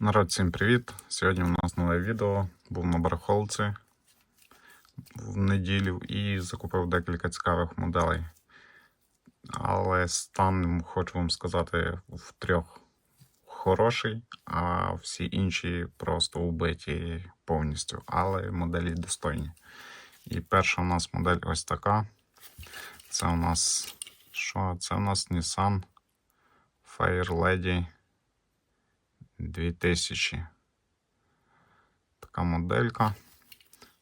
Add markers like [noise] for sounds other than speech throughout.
Народ, всім привіт! Сьогодні у нас нове відео. Був на барахолці в неділю і закупив декілька цікавих моделей. Але стан, хочу вам сказати, в трьох хороший, а всі інші просто убиті повністю. Але моделі достойні. І перша у нас модель ось така. Це у нас що? Це у нас Nissan Fairlady 2000. Така моделька.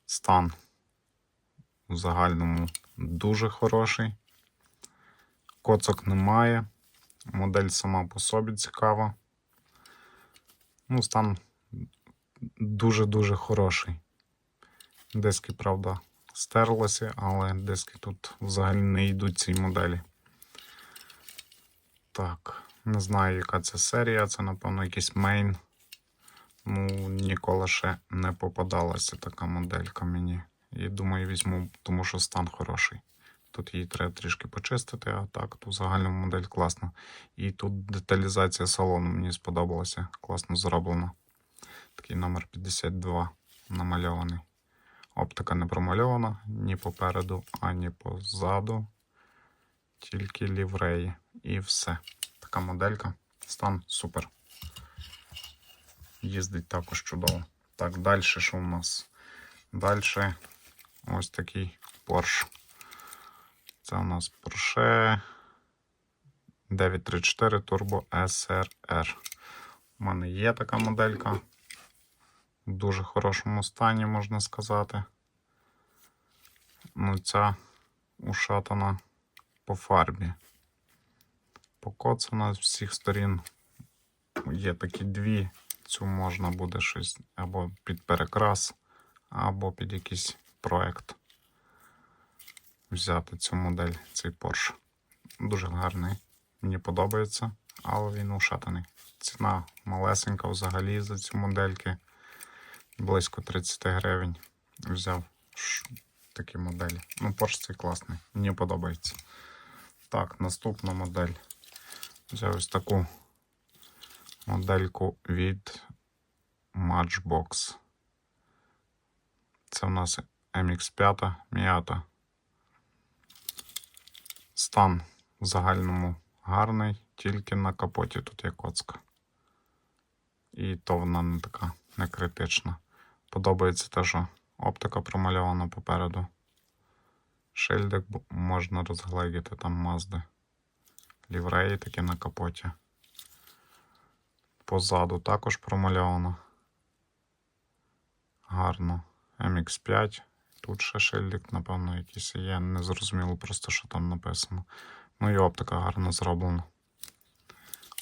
Стан у загальному дуже хороший. Коцок немає. Модель сама по собі цікава. Ну, стан дуже-дуже хороший. Диски, правда, стерлися, але диски тут взагалі не йдуть цій моделі. Так, не знаю, яка це серія, це, напевно, якийсь мейн. Ну, ніколи ще не попадалася така моделька мені. І думаю, візьму, тому що стан хороший. Тут її треба трішки почистити, а так, то в загальному модель класна. І тут деталізація салону мені сподобалася. Класно зроблено. Такий номер 52 намальований. Оптика не промальована ні попереду, ані позаду. Тільки лівреї. І все. Така моделька. Стан супер. Їздить також чудово. Так, далі що у нас? Далі ось такий Porsche. Це у нас Porsche 934 Turbo SRR. У мене є така моделька. В дуже хорошому стані, можна сказати. Ну, ця ушатана по фарбі. Покоцана з всіх сторін. Є такі дві. Цю можна буде щось або під перекрас, або під якийсь проект взяти цю модель, цей Porsche. Дуже гарний. Мені подобається, але він ушатаний. Ціна малесенька взагалі за цю модельки. Близько 30 гривень. Взяв такі моделі. Ну, Porsche цей класний. Мені подобається. Так, наступна модель. Взяв ось таку модельку від Matchbox. Це у нас MX5 Miata. Стан в загальному гарний, тільки на капоті тут є коцка. І то вона не така не критична. Подобається те, що оптика промальована попереду. Шильдик можна розгледіти там мазди. Лівреї такі на капоті. Позаду також промальовано. Гарно. MX5. Тут ще шильдик, напевно, якийсь є. Не зрозуміло просто, що там написано. Ну і оптика гарно зроблена.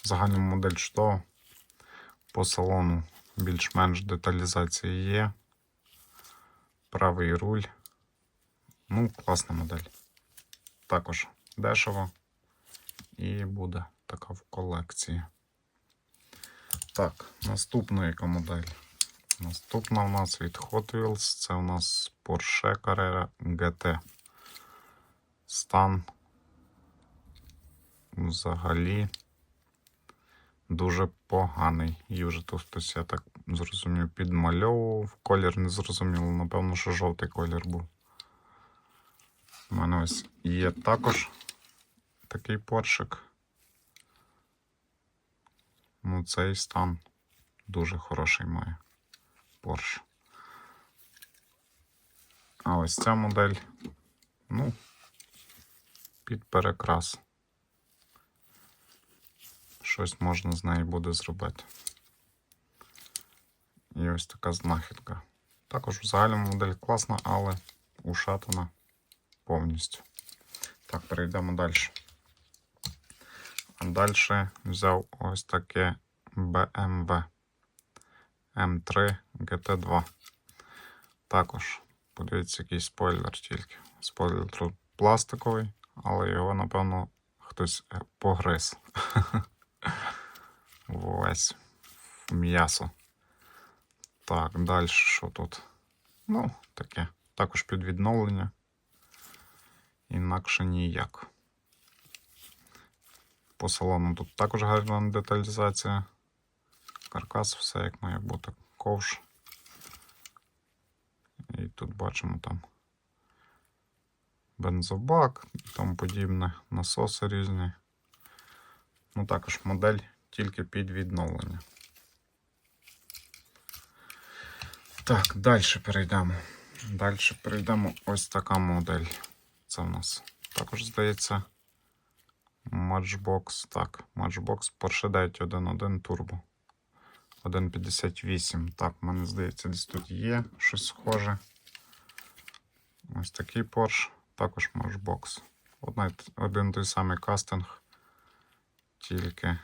В загальному модель чудова. По салону більш-менш деталізація є. Правий руль. Ну, класна модель. Також дешево. І буде така в колекції. Так, наступна яка модель. Наступна у нас від Hot Wheels. Це у нас Porsche Carrera GT. Стан взагалі дуже поганий. І вже тут хтось, я так зрозумів, підмальовував. Колір не зрозуміло. Напевно, що жовтий колір був. У мене ось є також такий поршик. Ну, цей стан дуже хороший має. Porsche. А ось ця модель, ну, під перекрас. Щось можна з нею буде зробити. І ось така знахідка. Також в загальному модель класна, але ушатана повністю. Так, перейдемо далі. Далі взяв ось таке BMW M3 GT2. Також, подивіться, який спойлер тільки. Спойлер тут пластиковий, але його, напевно, хтось погриз. [laughs] Весь м'ясо. Так, далі що тут? Ну, таке. Також під відновлення. Інакше ніяк. По салону тут також гарна деталізація. каркас, все як має бути. Ковш. І тут бачимо там бензобак і тому подібне, насоси різні. Ну, також модель тільки під відновлення. Так, далі перейдемо. Далі перейдемо ось така модель. Це в нас також здається. Matchbox. Так, Matchbox Porsche 911 Turbo. 1.58. Так, в мене здається, десь тут є щось схоже. Ось такий Porsche. Також Matchbox. Одна, один той самий кастинг. Тільки.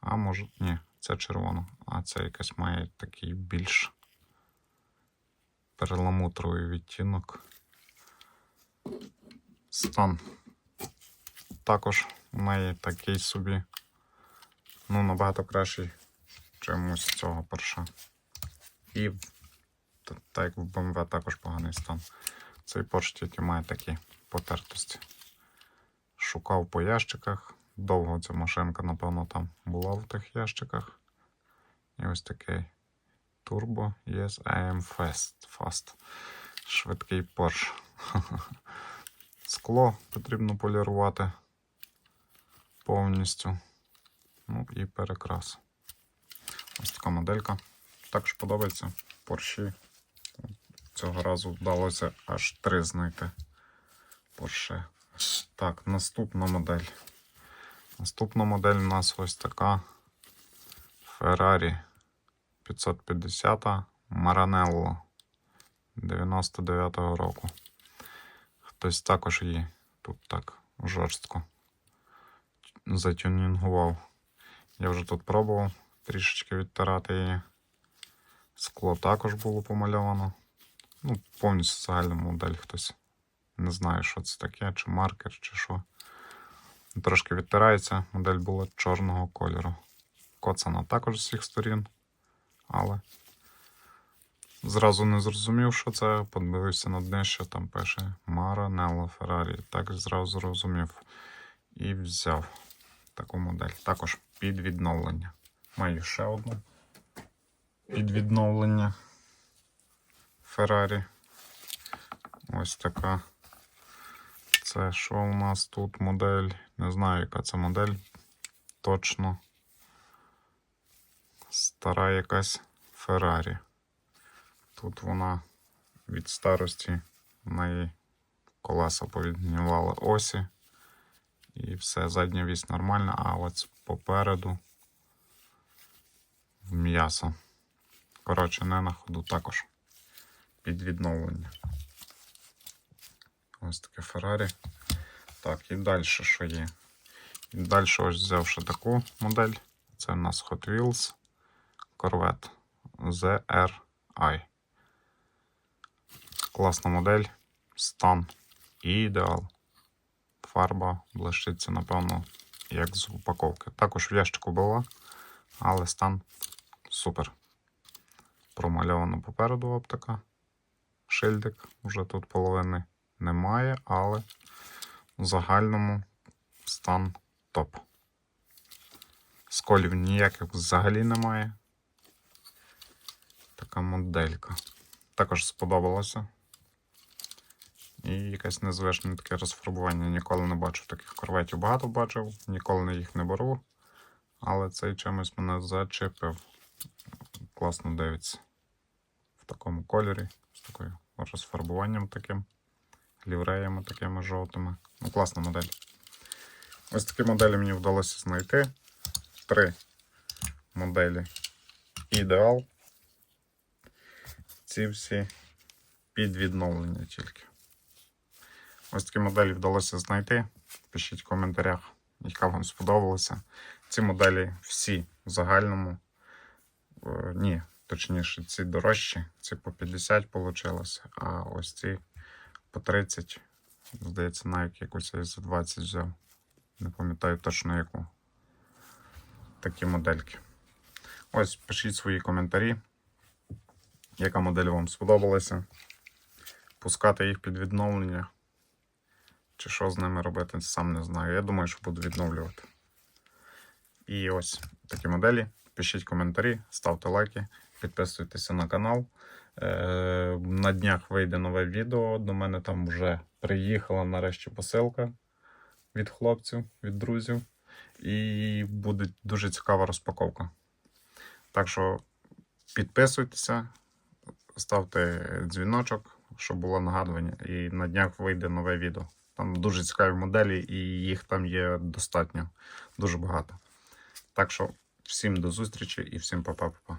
А може. Ні, це червоно. А це якась має такий більш перламутровий відтінок. Стан. Також у неї такий собі. Ну, набагато кращий, чимось цього перша. І так як в BMW також поганий стан. Цей Porsche тільки має такі потертості. Шукав по ящиках. Довго ця машинка, напевно, там була в тих ящиках. І ось такий Turbo Yes I am fast. fast. Швидкий Porsche. [laughs] Скло потрібно полірувати повністю. Ну і перекрас. Ось така моделька. Також подобається. Порші. Цього разу вдалося аж три знайти. Порше. Так, наступна модель. Наступна модель у нас ось така Ferrari 550 Maranello 99-го року. Хтось також її тут так жорстко затюнінгував. Я вже тут пробував трішечки відтирати її. Скло також було помальовано. Ну, повністю загальна модель хтось. Не знаю, що це таке, чи маркер, чи що. Трошки відтирається. Модель була чорного кольору. Коцана також з всіх сторін, але зразу не зрозумів, що це. Подивився на дне, що там пише Maranello Ferrari. Так зразу зрозумів. І взяв таку модель. Також під відновлення. Маю ще одну. Під відновлення Ferrari. Ось така. Це що у нас тут модель? Не знаю, яка це модель. Точно. Стара якась Ferrari. Тут вона від старості в неї колеса повіднівали осі. І все, задня вісь нормальна, а от попереду в м'ясо. Коротше, не на ходу також під відновлення. Ось таке Феррарі. Так, і далі що є? І далі ось взяв ще таку модель. Це у нас Hot Wheels Corvette ZRI. Класна модель. Стан ідеал. Фарба блищиться, напевно, як з упаковки. Також в ящику була, але стан супер. Промальовано попереду оптика. Шильдик вже тут половини немає, але в загальному стан топ. Сколів ніяких взагалі немає. Така моделька. Також сподобалося. І якесь незвичне таке розфарбування. Ніколи не бачив таких корветів. Багато бачив, ніколи на їх не беру. Але цей чимось мене зачепив. Класно дивиться. В такому кольорі, з такою розфарбуванням таким, лівреями такими жовтими. Ну, класна модель. Ось такі моделі мені вдалося знайти. Три моделі ідеал. Ці всі під відновлення тільки. Ось такі моделі вдалося знайти. Пишіть в коментарях, яка вам сподобалася. Ці моделі всі в загальному. е, ні, точніше, ці дорожчі, ці по 50 вийшло, а ось ці по 30. Здається, навіть якусь за 20 взяв. Не пам'ятаю точно яку. Такі модельки. Ось пишіть свої коментарі. Яка модель вам сподобалася? Пускати їх під відновлення. Чи що з ними робити, сам не знаю. Я думаю, що буду відновлювати. І ось такі моделі. Пишіть коментарі, ставте лайки, підписуйтеся на канал. Е, на днях вийде нове відео. До мене там вже приїхала нарешті посилка від хлопців, від друзів. І буде дуже цікава розпаковка. Так що підписуйтеся, ставте дзвіночок, щоб було нагадування. І на днях вийде нове відео. Там дуже цікаві моделі, і їх там є достатньо, дуже багато. Так що всім до зустрічі і всім па-па-па-па.